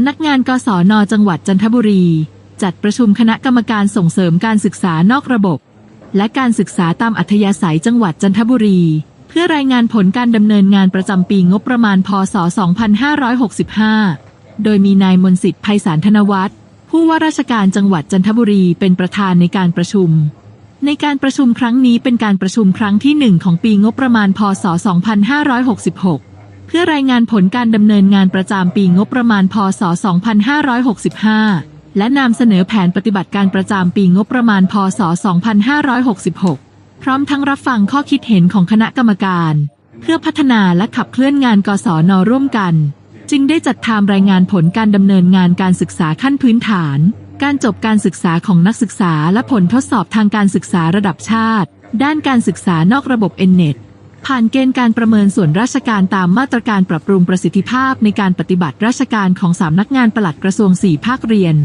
ำนักงานกศนจังหวัดจันทบุรี จัดประชุมคณะกรรมการส่งเสริมการศึกษานอกระบบ และการศึกษาตามอัธยาศัยจังหวัดจันทบุรี เพื่อรายงานผลการดำเนินงานประจำปีงบประมาณพศ 2565 โดยมีนายมนสิทธิ์ไพศาลธนวัฒน์ผู้ว่าราชการจังหวัดจันทบุรีเป็นประธานในการประชุม ในการประชุมครั้งนี้เป็นการประชุมครั้งที่ 1 ของปีงบประมาณพศ 2566 พื่อรายงานผลการดำเนินงานประจำปีงบประมาณพศ 2565 และนำเสนอแผนปฏิบัติการประจำปีงบประมาณพศ 2566 พร้อมทั้งรับฟังข้อคิดเห็นของคณะกรรมการ เพื่อพัฒนาและขับเคลื่อนงานกศนร่วมกัน จึงได้จัดทำรายงานผลการดำเนินงานการศึกษาขั้นพื้นฐาน การจบการศึกษาของนักศึกษาและผลทดสอบทางการศึกษาระดับชาติ ด้านการศึกษานอกระบบ n n e t ผ่านเกณฑ์การประเมินส่วนราชการตามมาตรการปรับปรุงประสิทธิภาพในการปฏิบัติราชการของสำนักงานปลัดกระทรวงสี่ภาคเรียน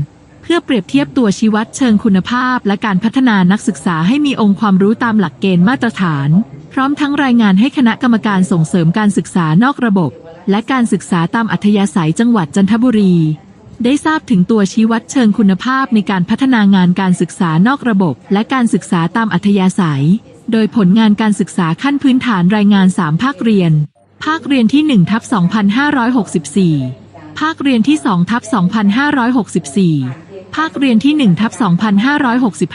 เพื่อเปรียบเทียบตัวชี้วัดเชิงคุณภาพ และการพัฒนานักศึกษาให้มีองค์ความรู้ตามหลักเกณฑ์มาตรฐาน พร้อมทั้งรายงานให้คณะกรรมการส่งเสริมการศึกษานอกระบบ และการศึกษาตามอัธยาศัยจังหวัดจันทบุรี ได้ทราบถึงตัวชี้วัดเชิงคุณภาพในการพัฒนางานการศึกษานอกระบบ และการศึกษาตามอัธยาศัย โดยผลงานการศึกษาขั้นพื้นฐานรายงาน 3 ภาคเรียน ภาคเรียนที่1ทับ2564 ภาคเรียนที่2ทับ2564 ภาคเรียนที่1ทับ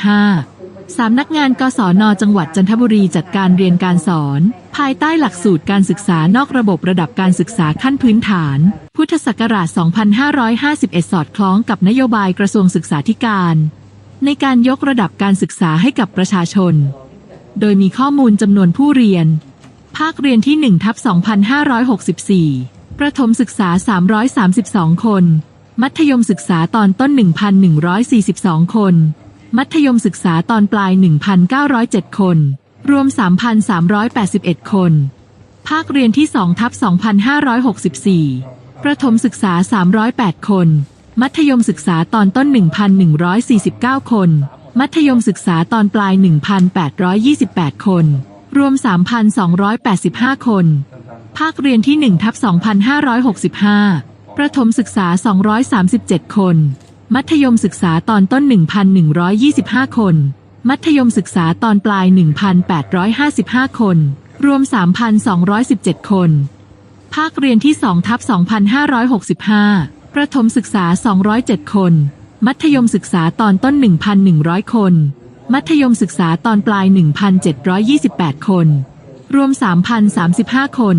2565 สำนักงานกศนจังหวัดจันทบุรีจัดการเรียนการสอน ภายใต้หลักสูตรการศึกษานอกระบบระดับการศึกษาขั้นพื้นฐาน พุทธศักราช 2551 สอดคล้องกับนโยบายกระทรวงศึกษาธิการ ในการยกระดับการศึกษาให้กับประชาชน โดยมีข้อมูลจำนวนผู้เรียน ภาคเรียนที่1ทับ2564 ประถมศึกษา 332 คน มัธยมศึกษาตอนต้น 1,142 คน มัธยมศึกษาตอนปลาย 1,907 คน รวม 3,381 คน ภาคเรียนที่2ทับ2564 ประถมศึกษา 308 คน มัธยมศึกษาตอนต้น 1,149 คน มัธยมศึกษาตอนปลาย 1,828 คน รวม 3,285 คน ภาคเรียนที่1ทับ2565 ประถมศึกษา 237 คน มัธยมศึกษาตอนต้น 1,125 คน มัธยมศึกษาตอนปลาย 1,855 คน รวม 3,217 คน ภาคเรียนที่2ทับ2565 ประถมศึกษา 207 คน มัธยมศึกษาตอนต้น 1,100 คน มัธยมศึกษาตอนปลาย 1,728 คน รวม 3,035 คน